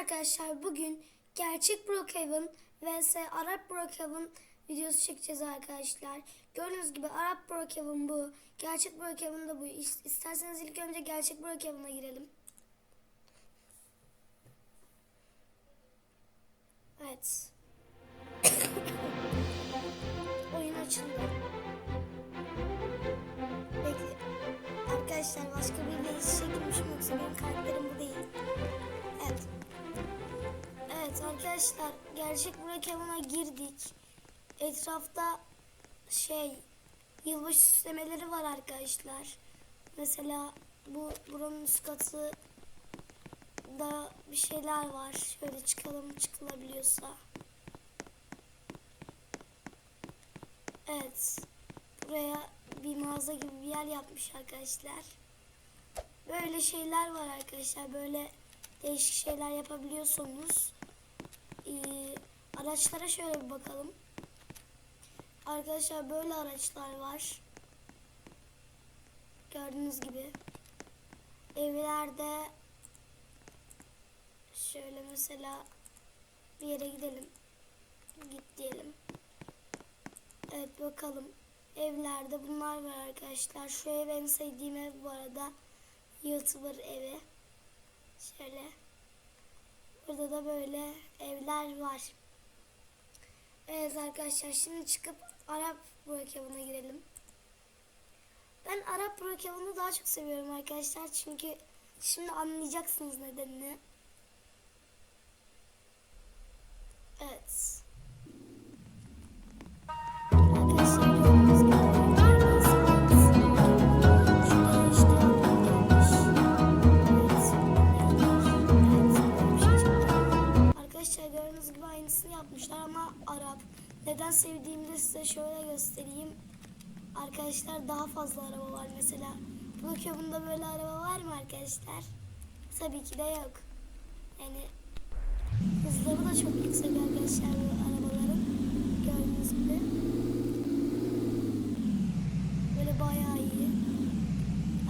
Arkadaşlar bugün gerçek Brookhaven vs Arap Brookhaven videosu çekeceğiz arkadaşlar. Gördüğünüz gibi Arap Brookhaven bu. Gerçek Brookhaven da bu. İs- İsterseniz ilk önce gerçek Brookhaven'a girelim. Evet. Oyun açıldı. Bekle. Arkadaşlar başka biriyle iş çekilmişim yoksa benim karakterim arkadaşlar gerçek Brookhaven'a girdik. Etrafta şey yılbaşı süslemeleri var arkadaşlar. Mesela bu buranın üst katı da bir şeyler var. Şöyle çıkalım çıkılabiliyorsa. Evet. Buraya bir mağaza gibi bir yer yapmış arkadaşlar. Böyle şeyler var arkadaşlar. Böyle değişik şeyler yapabiliyorsunuz. Ee, araçlara şöyle bir bakalım. Arkadaşlar böyle araçlar var. Gördüğünüz gibi. Evlerde şöyle mesela bir yere gidelim. Git diyelim. Evet bakalım. Evlerde bunlar var arkadaşlar. Şu ev en sevdiğim ev bu arada. YouTuber evi. Şöyle. Burada da böyle evler var. Evet arkadaşlar şimdi çıkıp Arap Brookhaven'a girelim. Ben Arap Brookhaven'ı daha çok seviyorum arkadaşlar. Çünkü şimdi anlayacaksınız nedenini. Evet. Arkadaşlar daha fazla araba var mesela. Brookhaven'da böyle araba var mı arkadaşlar? Tabii ki de yok. Yani hızları da çok yüksek arkadaşlar bu arabaların. Gördüğünüz gibi. Böyle bayağı iyi.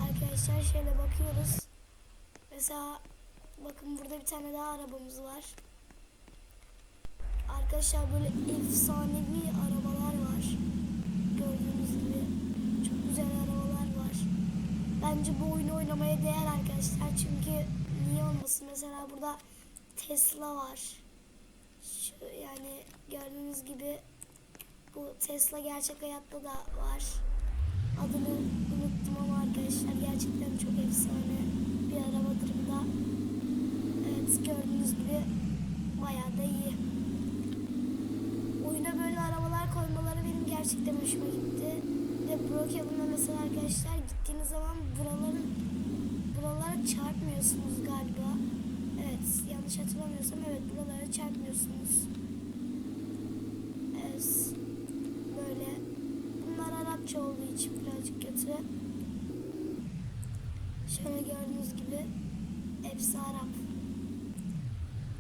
Arkadaşlar şöyle bakıyoruz. Mesela bakın burada bir tane daha arabamız var. Arkadaşlar böyle efsanevi arabalar var. Gördüğünüz gibi çok güzel arabalar var. Bence bu oyunu oynamaya değer arkadaşlar. Çünkü niye olmasın? Mesela burada Tesla var. Şu, yani gördüğünüz gibi bu Tesla gerçek hayatta da var. Adını unuttum ama arkadaşlar gerçekten çok efsane bir arabadır bu da. Evet gördüğünüz gibi bayağı da iyi. Oyuna böyle arabalar koymaları benim gerçekten hoşuma gitti. Ve Brookhaven'da mesela arkadaşlar gittiğiniz zaman buraların buralara çarpmıyorsunuz galiba. Evet yanlış hatırlamıyorsam evet buralara çarpmıyorsunuz. Evet. Böyle. Bunlar Arapça olduğu için birazcık kötü. Şöyle gördüğünüz gibi hepsi Arap.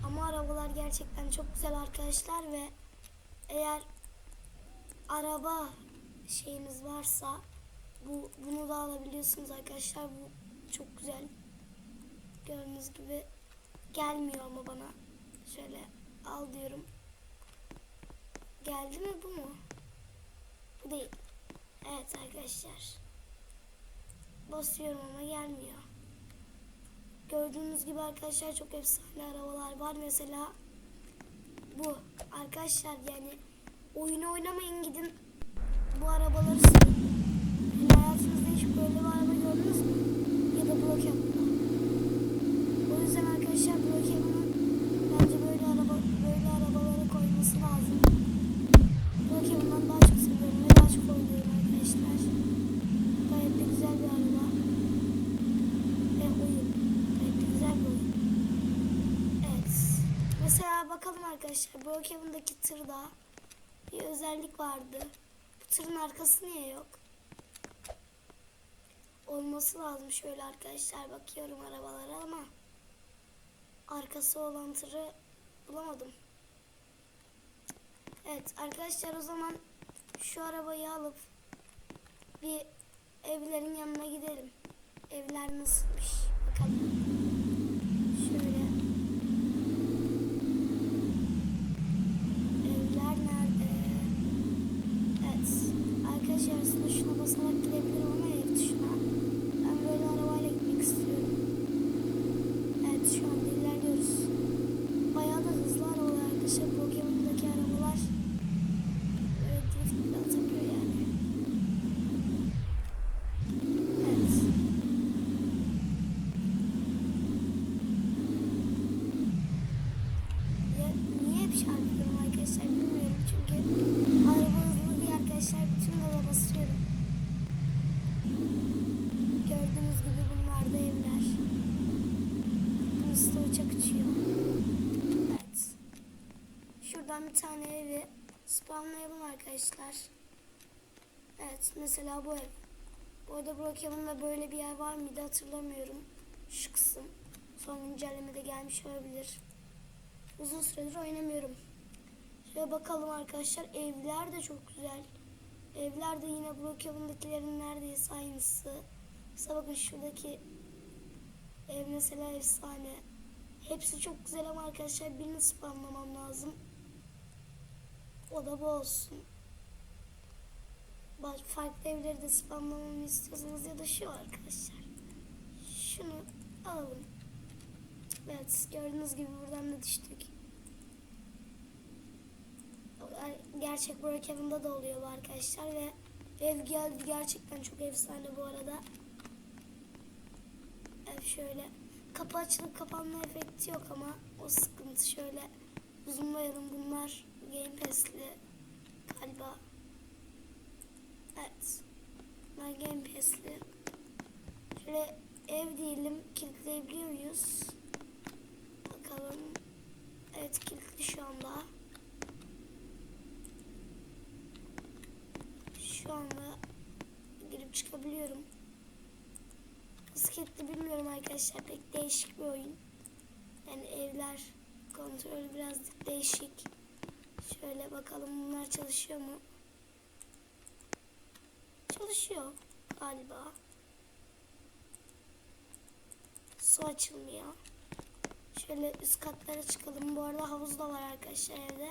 Ama arabalar gerçekten çok güzel arkadaşlar ve eğer araba şeyiniz varsa bu bunu da alabiliyorsunuz arkadaşlar. Bu çok güzel. Gördüğünüz gibi gelmiyor ama bana. Şöyle al diyorum. Geldi mi bu mu? Bu değil. Evet arkadaşlar. Basıyorum ama gelmiyor. Gördüğünüz gibi arkadaşlar çok efsane arabalar var. Mesela bu. Arkadaşlar yani oyunu oynamayın gidin bu arabaları sürün. Yani hayatınızda hiç böyle bir araba gördünüz mü? Ya da Brookhaven'da. O yüzden arkadaşlar Brookhaven'ın bence böyle araba böyle arabaları koyması lazım. Brookhaven'dan daha çok seviyorum ve daha çok oynuyorum arkadaşlar. Gayet de güzel bir araba. Ve oyun. Gayet de güzel bir oyun. Evet. Mesela bakalım arkadaşlar Brookhaven'daki tırda bir özellik vardı. Bu tırın arkası niye yok? Olması lazım şöyle arkadaşlar bakıyorum arabalara ama arkası olan tırı bulamadım. Evet arkadaşlar o zaman şu arabayı alıp bir evlerin yanına gidelim. Evler nasılmış bakalım. içerisinde şuna basarak gidebilirim bir tane evi spawnlayalım arkadaşlar. Evet mesela bu ev. Bu arada Brookhaven'da böyle bir yer var mıydı hatırlamıyorum. Şu kısım. Son güncellemede gelmiş olabilir. Uzun süredir oynamıyorum. Şöyle bakalım arkadaşlar. Evler de çok güzel. Evler de yine Brookhaven'dakilerin neredeyse aynısı. Mesela bakın şuradaki ev mesela efsane. Hepsi çok güzel ama arkadaşlar birini spamlamam lazım. O da bu olsun. Bak farklı evleri de spamlamamı istiyorsanız ya da şu arkadaşlar. Şunu alalım. Evet gördüğünüz gibi buradan da düştük. Gerçek Brookhaven'da da oluyor bu arkadaşlar ve ev geldi gerçekten çok efsane bu arada. Ev şöyle kapı açılıp kapanma efekti yok ama o sıkıntı şöyle zoomlayalım bunlar Game Pass'li galiba. Evet. Ben Game Pass'li. Şöyle ev diyelim kilitleyebiliyor muyuz? Bakalım. Evet kilitli şu anda. Şu anda girip çıkabiliyorum. Nasıl kilitli bilmiyorum arkadaşlar. Pek değişik bir oyun. Yani evler kontrolü biraz değişik. Şöyle bakalım bunlar çalışıyor mu? Çalışıyor galiba. Su açılmıyor. Şöyle üst katlara çıkalım. Bu arada havuz da var arkadaşlar evde.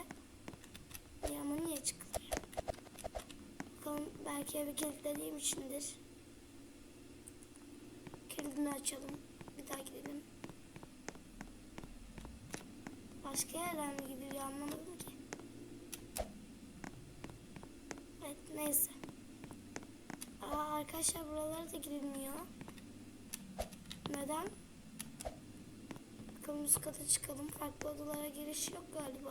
Ama niye çıkılıyor? Bakalım belki evi kilitlediğim içindir. Kilidini açalım. Bir daha gidelim. Başka yerden mi gidiyor anlamadım ki. Evet neyse. Aa, arkadaşlar buralara da girilmiyor. Neden? Bakalım üst kata çıkalım. Farklı odalara giriş yok galiba.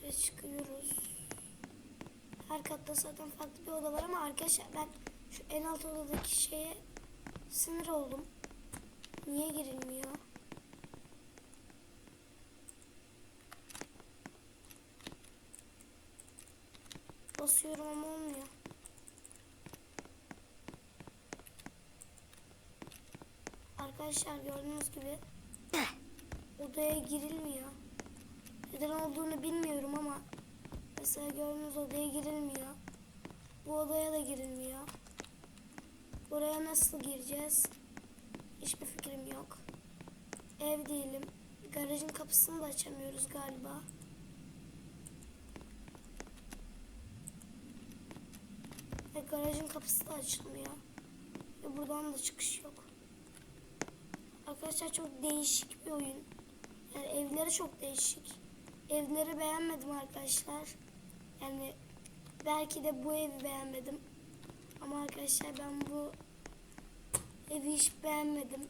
Şöyle çıkıyoruz. Her katta zaten farklı bir oda var ama arkadaşlar ben şu en alt odadaki şeye sinir oldum. Niye girilmiyor? Basıyorum ama olmuyor. Arkadaşlar gördüğünüz gibi odaya girilmiyor. Neden olduğunu bilmiyorum ama mesela gördüğünüz odaya girilmiyor. Bu odaya da girilmiyor. Buraya nasıl gireceğiz? Hiçbir fikrim yok. Ev değilim. Garajın kapısını da açamıyoruz galiba. Ve garajın kapısı da açılmıyor. Ve buradan da çıkış yok. Arkadaşlar çok değişik bir oyun. Yani evleri çok değişik. Evleri beğenmedim arkadaşlar. Yani belki de bu evi beğenmedim. Ama arkadaşlar ben bu evi hiç beğenmedim.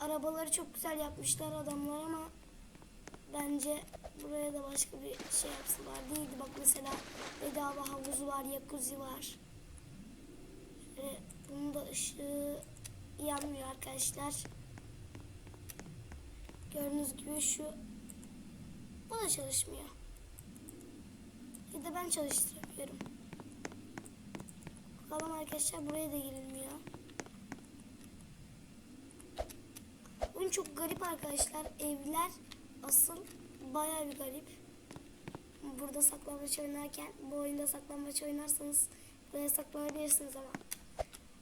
Arabaları çok güzel yapmışlar adamlar ama bence buraya da başka bir şey yapsalar değildi. Bak mesela bedava havuzu var, jacuzzi var. Ve bunun da ışığı yanmıyor arkadaşlar. Gördüğünüz gibi şu bu da çalışmıyor. Ya da ben çalıştıramıyorum. Bakalım arkadaşlar buraya da girilmiyor. Oyun çok garip arkadaşlar. Evler asıl baya bir garip. Burada saklambaç oynarken bu oyunda saklambaç oynarsanız buraya saklanabilirsiniz ama.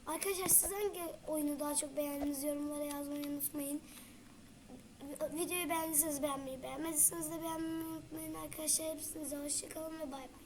Arkadaşlar siz hangi oyunu daha çok beğendiniz yorumlara yazmayı unutmayın. Videoyu beğendiyseniz beğenmeyi, beğenmediyseniz de beğenmeyi unutmayın arkadaşlar. Hepsinize hoşçakalın ve bay bay.